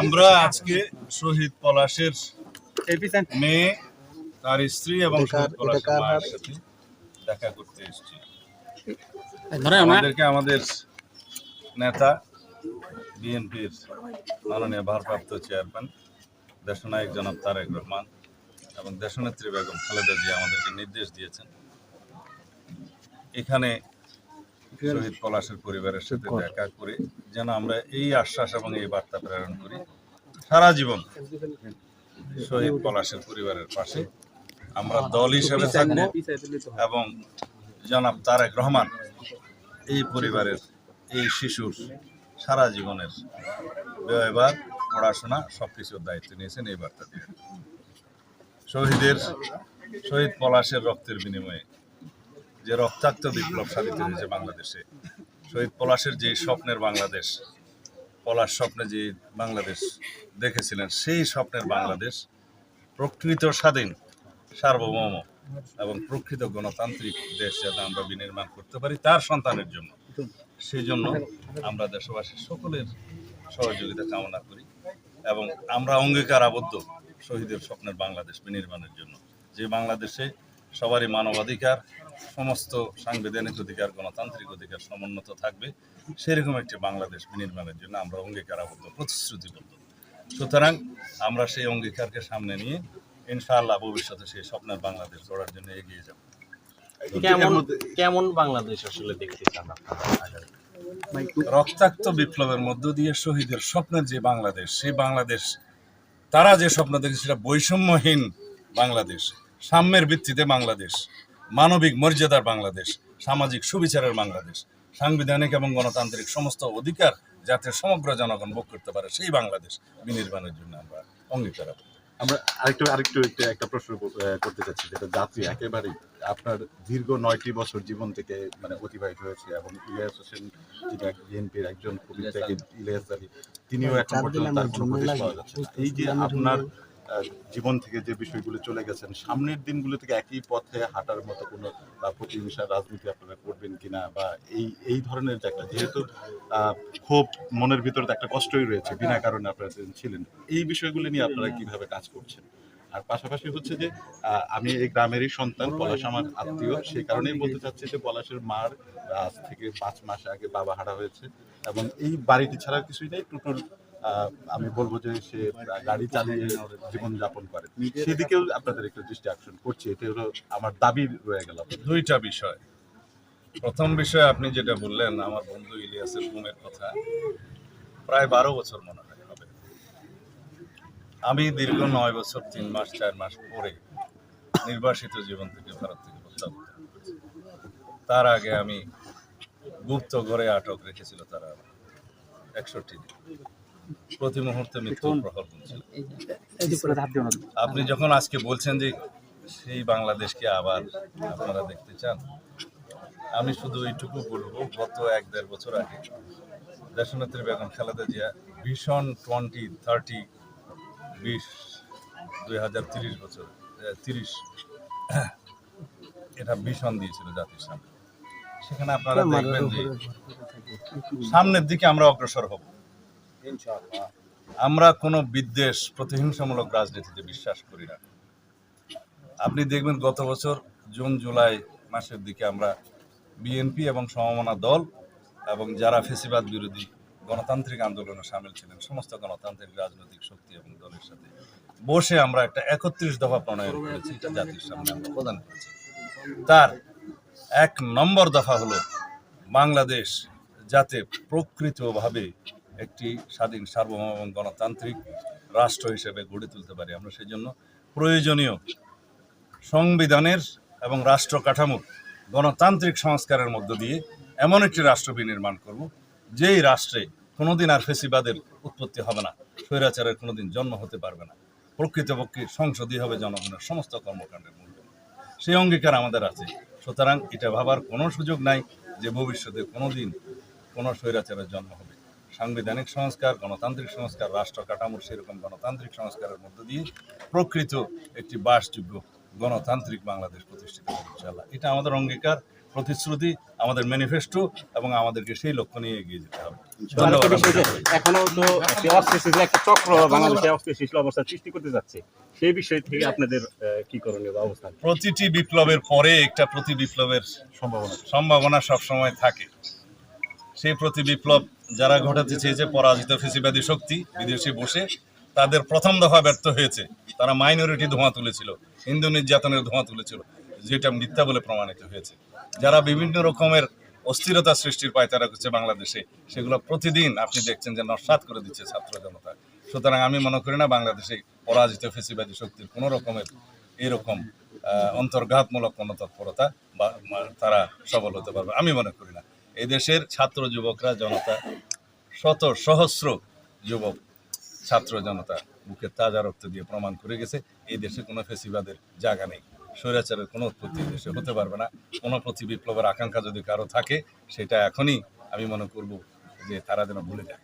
আমরা আজকে শহীদ পলাশের মেয়ে তার স্ত্রী এবং শহীদ পলাশের মায়ের সাথে দেখা করতে এসেছি। আমাদেরকে আমাদের নেতা বিএনপির মাননীয় ভারপ্রাপ্ত চেয়ারম্যান দেশনায়ক জনাব তারেক রহমান এবং দেশনেত্রী বেগম খালেদা জিয়া আমাদেরকে নির্দেশ দিয়েছেন। এখানে শহীদ পলাশের পরিবারের সাথে দেখা করে যেন আমরা এই আশ্বাস এবং এই বার্তা প্রেরণ করি। সারা জীবন শহীদ পলাশের পরিবারের পাশে আমরা দল হিসেবে থাকব এবং জনাব তারেক রহমান এই পরিবারের এই শিশুর সারা জীবনের ব্যয়বার পড়াশোনা সব কিছুর দায়িত্ব নিয়েছেন এই বার্তা দিয়ে। শহীদের শহীদ পলাশের রক্তের বিনিময়ে যে রক্তাক্ত বিপ্লব সাধিত হয়েছে বাংলাদেশে। শহীদ পলাশের যে স্বপ্নের বাংলাদেশ, পলাশ স্বপ্নে যে বাংলাদেশ দেখেছিলেন, সেই স্বপ্নের বাংলাদেশ প্রকৃত স্বাধীন, সার্বভৌম এবং প্রকৃত গণতান্ত্রিক দেশ যাতে আমরা বিনির্মাণ করতে পারি তার সন্তানের জন্য। সেই জন্য আমরা দেশবাসীর সকলের সহযোগিতা কামনা করি এবং আমরা অঙ্গীকার আবদ্ধ শহীদের স্বপ্নের বাংলাদেশ বিনির্মাণের জন্য। যে বাংলাদেশে সবারই মানবাধিকার সমস্ত সাংবিধানিক অধিকার গণতান্ত্রিক অধিকার সমুন্নত থাকবে। সেরকম একটি বাংলাদেশ বিনির্মাণের জন্য আমরা অঙ্গীকার আবদ্ধ প্রতিশ্রুতিবদ্ধ। সুতরাং আমরা সেই অঙ্গীকারকে সামনে নিয়ে ইনশাআল্লাহ ভবিষ্যতে সেই স্বপ্নের বাংলাদেশ গড়ার জন্য এগিয়ে যাব। কেমন কেমন বাংলাদেশ আসলে দেখতে চান রক্তাক্ত বিপ্লবের মধ্য দিয়ে শহীদের স্বপ্নের যে বাংলাদেশ সেই বাংলাদেশ তারা যে স্বপ্ন দেখে সেটা বৈষম্যহীন বাংলাদেশ। সাম্যের ভিত্তিতে বাংলাদেশ মানবিক মর্যাদার বাংলাদেশ সামাজিক সুবিচারের বাংলাদেশ সাংবিধানিক এবং গণতান্ত্রিক সমস্ত অধিকার যাতে সমগ্র জনগণ ভোগ করতে পারে সেই বাংলাদেশ বিনির্মাণের জন্য আমরা অঙ্গীকার আমরা আরেকটু আরেকটু একটা একটা প্রশ্ন করতে চাচ্ছি যেটা জাতি একেবারেই আপনার দীর্ঘ নয়টি বছর জীবন থেকে মানে অতিবাহিত হয়েছে এবং ইলিয়াস হোসেন যেটা বিএনপির একজন কবিতাকে ইলিয়াস আলী। তিনিও এখন পর্যন্ত তার কোনো প্রদেশ পাওয়া যাচ্ছে এই যে আপনার জীবন থেকে যে বিষয়গুলো চলে গেছেন, সামনের দিনগুলো থেকে একই পথে হাঁটার মতো কোনো, বা প্রতিহিংসার রাজনীতি আপনারা করবেন কিনা, বা এই এই ধরনের একটা, যেহেতু খুব মনের ভিতরে একটা কষ্টই রয়েছে, বিনা কারণে আপনারা ছিলেন, এই বিষয়গুলো নিয়ে আপনারা কীভাবে কাজ করছেন? আর পাশাপাশি হচ্ছে যে আমি এই গ্রামেরই সন্তান, পলাশ আমার আত্মীয় সেই কারণেই বলতে চাচ্ছি যে পলাশের মার আজ থেকে পাঁচ মাস আগে বাবা হারা হয়েছে, এবং এই বাড়িটি ছাড়া কিছুই নেই, টোটাল আমি বলব যে সে গাড়ি চালিয়ে জীবন যাপন করে সেদিকেও আপনাদের একটু দৃষ্টি আকর্ষণ করছি এটা হলো আমার দাবি রয়ে গেল দুইটা বিষয়। প্রথম বিষয় আপনি যেটা বললেন আমার বন্ধু ইলিয়াসের ঘুমের কথা প্রায় বারো বছর মনে হয় হবে। আমি দীর্ঘ নয় বছর তিন মাস চার মাস পরে নির্বাসিত জীবন থেকে ভারত থেকে প্রত্যাবর্তন তার আগে আমি গুপ্ত ঘরে আটক রেখেছিল তারা একষট্টি দিন। প্রতি মুহূর্তে মৃত্যুর প্রহর আপনি যখন আজকে বলছেন যে সেই বাংলাদেশকে আবার আপনারা দেখতে চান আমি শুধু এইটুকু বলব গত এক দেড় বছর আগে দেশনেত্রী বেগম খালেদা জিয়া ভীষণ টোয়েন্টি থার্টি বিশ দুই হাজার তিরিশ বছর তিরিশ এটা ভীষণ দিয়েছিল জাতির সামনে। সেখানে আপনারা দেখবেন যে সামনের দিকে আমরা অগ্রসর হব। আমরা কোনো বিদ্বেষ, প্রতিহিংসামূলক রাজনীতিতে বিশ্বাস করি না। আপনি দেখবেন গত বছর জুন, জুলাই মাসের দিকে আমরা বিএনপি এবং সমমনা দল এবং যারা ফেসিবাদ বিরোধী গণতান্ত্রিক আন্দোলনে সামিল ছিলেন, সমস্ত গণতান্ত্রিক, রাজনৈতিক শক্তি এবং দলের সাথে বসে আমরা একটা একত্রিশ দফা প্রণয়ন করেছি জাতির সামনে আমরা প্রদান করেছি। তার এক নম্বর দফা হলো বাংলাদেশ যাতে প্রকৃতভাবে একটি স্বাধীন সার্বভৌম এবং গণতান্ত্রিক রাষ্ট্র হিসেবে গড়ে তুলতে পারি আমরা সেই জন্য প্রয়োজনীয় সংবিধানের এবং রাষ্ট্র কাঠামোর গণতান্ত্রিক সংস্কারের মধ্য দিয়ে এমন একটি রাষ্ট্র বিনির্মাণ করব, যেই রাষ্ট্রে কোনোদিন আর ফেসিবাদের উৎপত্তি হবে না, স্বৈরাচারের কোনোদিন জন্ম হতে পারবে না, প্রকৃতপক্ষে সংসদই হবে জনগণের সমস্ত কর্মকাণ্ডের মূল সেই অঙ্গীকার আমাদের আছে, সুতরাং এটা ভাবার কোনো সুযোগ নাই যে ভবিষ্যতে কোনোদিন কোনো স্বৈরাচারের জন্ম হবে সাংবিধানিক সংস্কার গণতান্ত্রিক সংস্কার রাষ্ট্র কাঠামোর সেরকম গণতান্ত্রিক সংস্কারের মধ্য দিয়ে প্রকৃত একটি বাসযোগ্য গণতান্ত্রিক বাংলাদেশ প্রতিষ্ঠিত হবে ইনশাআল্লাহ। এটা আমাদের অঙ্গীকার প্রতিশ্রুতি আমাদের ম্যানিফেস্টো এবং আমাদেরকে সেই লক্ষ্য নিয়ে এগিয়ে যেতে হবে। ধন্যবাদ আরেকটা বিষয় এখনও তো একটা চক্র বাংলাদেশে অস্থিতিশীল অবস্থা সৃষ্টি করতে যাচ্ছে। সেই বিষয় থেকে আপনাদের কি করণীয় বা অবস্থান? প্রতিটি বিপ্লবের পরে একটা প্রতি বিপ্লবের সম্ভাবনা। সম্ভাবনা সবসময় থাকে। সেই প্রতি বিপ্লব যারা ঘটাতে চেয়েছে পরাজিত ফেসিবাদী শক্তি, বিদেশে বসে তাদের প্রথম দফা ব্যর্থ হয়েছে। তারা মাইনরিটি ধোঁয়া তুলেছিল, হিন্দু নির্যাতনের ধোঁয়া তুলেছিল, যেটা মিথ্যা বলে প্রমাণিত হয়েছে। যারা বিভিন্ন রকমের অস্থিরতা সৃষ্টির পায়তারা করছে বাংলাদেশে, সেগুলো প্রতিদিন আপনি দেখছেন যে নস্বাত করে দিচ্ছে ছাত্র জনতা। সুতরাং আমি মনে করি না বাংলাদেশে পরাজিত ফেসিবাদী শক্তির কোনো রকমের এরকম অন্তর্ঘাতমূলক কোনো তৎপরতা বা, তারা সফল হতে পারবে। আমি মনে করি না। এই দেশের ছাত্র যুবকরা, জনতা, শত সহস্র যুবক, ছাত্র জনতা বুকের তাজা রক্ত দিয়ে প্রমাণ করে গেছে, এই দেশে কোনো ফেসিবাদের জায়গা নেই। স্বৈরাচারের কোনো উৎপত্তি দেশে হতে পারবে না। কোনো প্রতি বিপ্লবের আকাঙ্ক্ষা যদি কারও থাকে, সেটা এখনই আমি মনে করব যে তারা যেন ভুলে যায়।